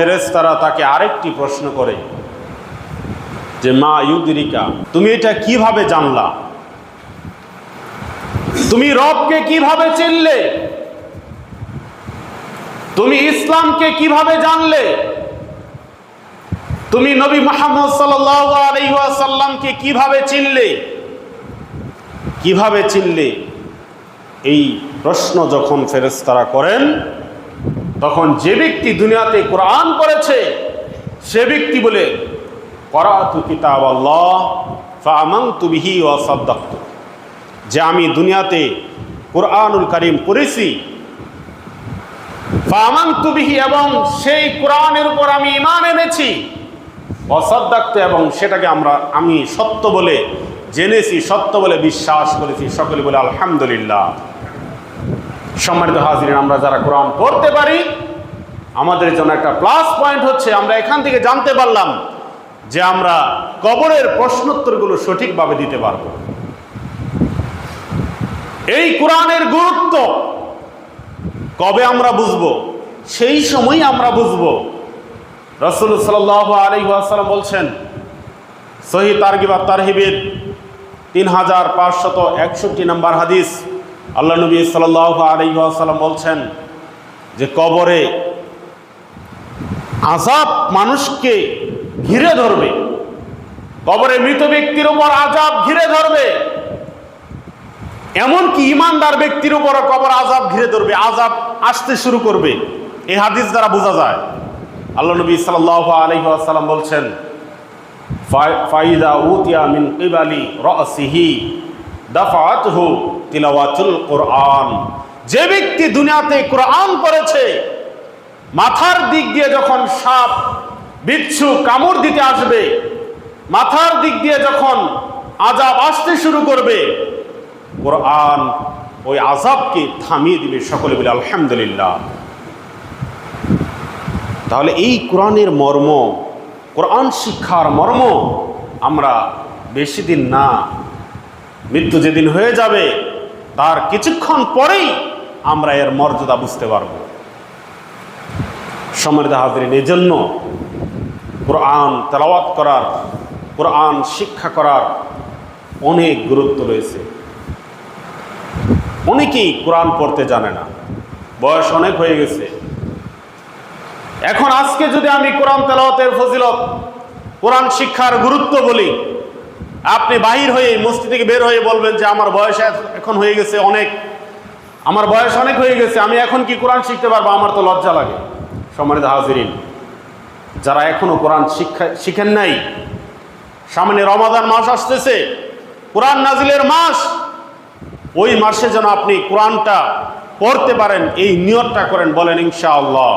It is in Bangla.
ফেরেশতারা তাকে আরেকটি প্রশ্ন করে যে, মা ইউদিরিকা, তুমি এটা কীভাবে জানলা? তুমি রবকে কীভাবে চিনলে? তুমি ইসলামকে কীভাবে জানলে? তুমি নবী মোহাম্মদ সাল্লামকে কীভাবে চিনলে? কীভাবে চিনলে? এই প্রশ্ন যখন ফেরেস্তারা করেন তখন যে ব্যক্তি দুনিয়াতে কোরআন পড়েছে, সে ব্যক্তি বলে যে আমি দুনিয়াতে কোরআনুল করিম পড়েছি ফামাংতু বিহি এবং সেই কোরআনের উপর আমি ইমান এনেছি অসাদ্দাক্ত এবং সেটাকে আমরা, আমি সত্য বলে জেনেছি, সত্য বলে বিশ্বাস করেছি, সকলে বলে আলহামদুলিল্লাহ। সম্মানিত হাজিরিন, আমরা যারা কোরআন পড়তে পারি, আমাদের জন্য একটা প্লাস পয়েন্ট হচ্ছে, আমরা এখান থেকে জানতে পারলাম যে আমরা কবরের প্রশ্নোত্তরগুলো সঠিকভাবে দিতে পারব। এই কোরআনের গুরুত্ব কবে আমরা বুঝব? সেই সময় আমরা বুঝব। রসুল সাল আলী আসালাম বলছেন, সহি তারগিবা তারহিবের তিন হাজার পাঁচশত একষট্টি নম্বর হাদিস আল্লাহ নবী সাল আলী আসালাম বলছেন যে কবরে আজাব মানুষকে ঘিরে ধরবে। কবরে মৃত ব্যক্তির উপর আজাব ঘিরে ধরবে। এমনকি ইমানদার ব্যক্তির উপর কবর আজাব ঘিরে ধরবে আজাব আসতে শুরু করবে। এই হাদিস দ্বারা বোঝা যায়। আল্লাহ নবী সাল্লাহ আলহিহাসাল্লাম বলছেন ফাইদা উতিয়া মিন কিবালি রসিহি। দাফাতহু তিলাওয়াতুল কোরআন। যে ব্যক্তি দুনিয়াতে কোরআন পড়েছে, মাথার দিক দিয়ে যখন সাপ, বিচ্ছু কামড় দিতে আসবে, মাথার দিক দিয়ে যখন আজাব আসতে শুরু করবে, কোরআন ওই আজাবকে থামিয়ে দিবে সকলে বলে আলহামদুলিল্লাহ। তাহলে এই কোরআনের মর্ম, কোরআন শিক্ষার মর্ম আমরা বেশি দিন না মৃত্যু যেদিন হয়ে যাবে, তার কিছুক্ষণ পরেই আমরা এর মর্যাদা বুঝতে পারব। সমৃদ্ধ হাজরিন, এই জন্য কোরআন তেলাওয়াত করার, কোরআন শিক্ষা করার অনেক গুরুত্ব রয়েছে। অনেকেই কোরআন পড়তে জানে না। বয়স অনেক হয়ে গেছে। এখন আজকে যদি আমি কোরআন তেলাওয়াতের ফজিলত, কোরআন শিক্ষার গুরুত্ব বলি আপনি বাহির হয়ে মস্তি থেকে বের হয়ে বলবেন যে আমার বয়স এখন হয়ে গেছে অনেক। আমার বয়স অনেক হয়ে গেছে, আমি এখন কি কোরআন শিখতে পারব? আমার তো লজ্জা লাগে। সম্মানিত হাজিরিন, যারা এখনও কোরআন শিক্ষা শিখেন নাই, সামনে রমাদান মাস আসতেছে, কোরআন নাজিলের মাস, ওই মাসে যেন আপনি কোরআনটা পড়তে পারেন, এই নিয়তটা করেন, বলেন ইনশাআল্লাহ।